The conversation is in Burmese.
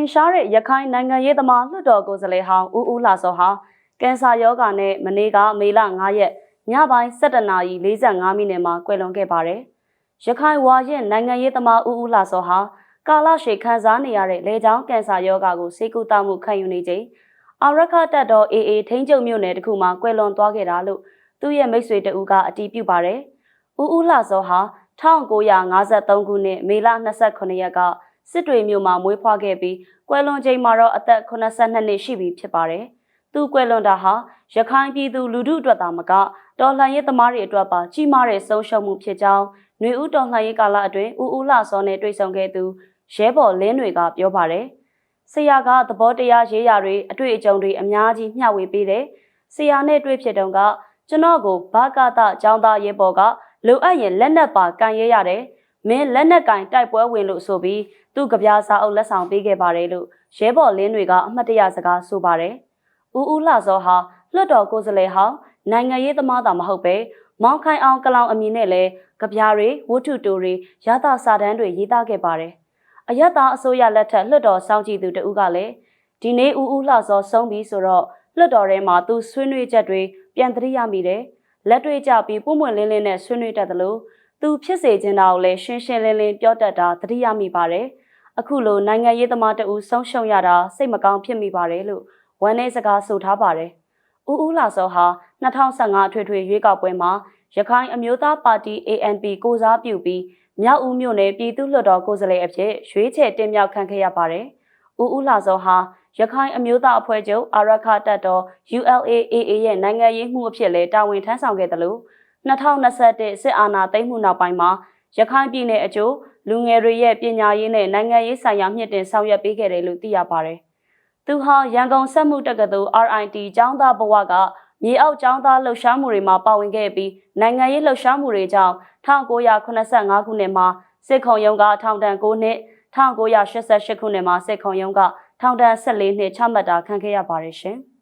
င်ရှားတဲ့ရခိုင်နိုင်ငံရေးသမားလွှတ်တော်ကိုယ်စားလှယ်ဟောင်းဦးဦးလှစောဟာကင်ဆာရောဂါနဲ့မနေ့ကမေလ9ရက်ညပိုင်း7:45မိနစ်မှာကွယ်လွန်ခဲ့ပါတယ်။ရခိုင်ဝါရင်နိုင်ငံရေးသမားဦးဦးလှစောဟာကာလရှည်ခံစားနေရတဲ့လေကြောင်းကင်ဆာရောဂါကိုဆေးကုသမှုခံယူနေချိန်အာရခတက်တော် AA ထိန်းချုပ်မြို့နယ်တခုမှာကွယ်လွန်သွားခဲ့တာလို့သူ့ရဲ့မိတ်ဆွေတဦးကအတည်ပြုပါတယ်။ဦးဦးလှစောဟာ1953ခုနှစ်မေလ29ရက်က စစ်တွေမြို့မှာမွေးဖွားခဲ့ပြီးကွယ်လွန်ချိန်မှာတော့အသက်82နှစ်ရှိပြီဖြစ်ပါတယ်။သူကွယ်လွန်တာဟာရခိုင်ပြည်သူလူထုအတွက်သာမကတော်လှန်ရေးသမားတွေအတွက်ပါကြီးမားတဲ့ဆုံးရှုံးမှုဖြစ်ကြောင်းຫນွေဦးတော်လှန်ရေးကာလအတွင်းဦးဦးလှစောနဲ့တွေ့ဆုံခဲ့သူရဲဘော်လင်းတွေကပြောပါတယ်။ဆရာကသဘောတရားရေးရာတွေအတွေ့အကြုံတွေအများကြီးမျှဝေပေးတယ်။ဆရာနဲ့တွေ့ဖြစ်တုန်းကကျွန်တော်ကိုဘာကာတចောင်းသားရဲဘော်ကလိုအပ်ရင်လက်နက်ပါကန်ရဲရတယ်။ မင်းလက်နက်ကင်တိုက်ပွဲဝင်လို့ဆိုပြီးသူ့ကြပြားစာအုပ်လက်ဆောင်ပေးခဲ့ပါတယ်လို့ရဲဘော်လင်းတွေကအမှတ်တရစကားဆိုပါတယ်။ဦးဦးလှစောဟာလွှတ်တော်ကိုယ်စားလှယ်ဟောင်းနိုင်ငံရေးသမားသာမဟုတ်ပဲမောင်ခိုင်အောင်ကလောင်အမည်နဲ့လည်းကြပြားတွေဝတ္ထုတိုတွေရသစာတမ်းတွေရေးသားခဲ့ပါတယ်။အယက်သားအစိုးရလက်ထက်လွှတ်တော်စောင့်ကြည့်သူတဦးကလည်းဒီနေ့ဦးဦးလှစောဆုံးပြီဆိုတော့လွှတ်တော်ထဲမှာသူဆွေးနွေးချက်တွေပြန်သတိရမိတယ်။လက်တွေ့ကြပြီးပုံမှန်လင်းလင်းနဲ့ဆွေးနွေးတတ်တယ်လို့ သူဖြစ်စေချင်တာကိုလည်းရှင်းရှင်းလင်းလင်းပြောတတ်တာသတိရမိပါတယ်။အခုလိုနိုင်ငံရေးသမားတဦးဆုံးရှုံးရတာစိတ်မကောင်းဖြစ်မိပါတယ်လို့ဝန်နေစကားဆိုထားပါတယ်။ဦးဦးလာစောဟာ2015အထွေထွေရွေးကောက်ပွဲမှာရခိုင်အမျိုးသားပါတီ ANP ကိုစားပြုပြီးမြောက်ဦးမြို့နယ်ပြည်သူ့လွှတ်တော်ကိုယ်စားလှယ်အဖြစ်ရွေးချယ်တင်မြှောက်ခံခဲ့ရပါတယ်။ဦးဦးလာစောဟာရခိုင်အမျိုးသားအဖွဲ့ချုပ်အာရခတပ်တော် ULAAA ရဲ့နိုင်ငံရေးမှုအဖြစ်လဲတာဝန်ထမ်းဆောင်ခဲ့တယ်လို့ 2021စစ်အာဏာသိမ်းမှုနောက်ပိုင်းမှာရခိုင်ပြည်နယ်အကျိုးလူငယ်တွေရဲ့ပညာရေးနဲ့နိုင်ငံရေးဆိုင်ရာမြင့်တင်ဆောင်ရွက်ပေးခဲ့တယ်လို့သိရပါတယ်။သူဟာရန်ကုန်စက်မှုတက္ကသိုလ် RIT ကျောင်းသားဘဝကမြေအောက်ကျောင်းသားလှုပ်ရှားမှုတွေမှာပါဝင်ခဲ့ပြီးနိုင်ငံရေးလှုပ်ရှားမှုတွေကြောင့်1985ခုနှစ်မှာစစ်ခုံရုံးကထောင်ဒဏ်9နှစ်1988ခုနှစ်မှာစစ်ခုံရုံးကထောင်ဒဏ်14နှစ်ချမှတ်တာခံခဲ့ရပါတယ်ရှင်။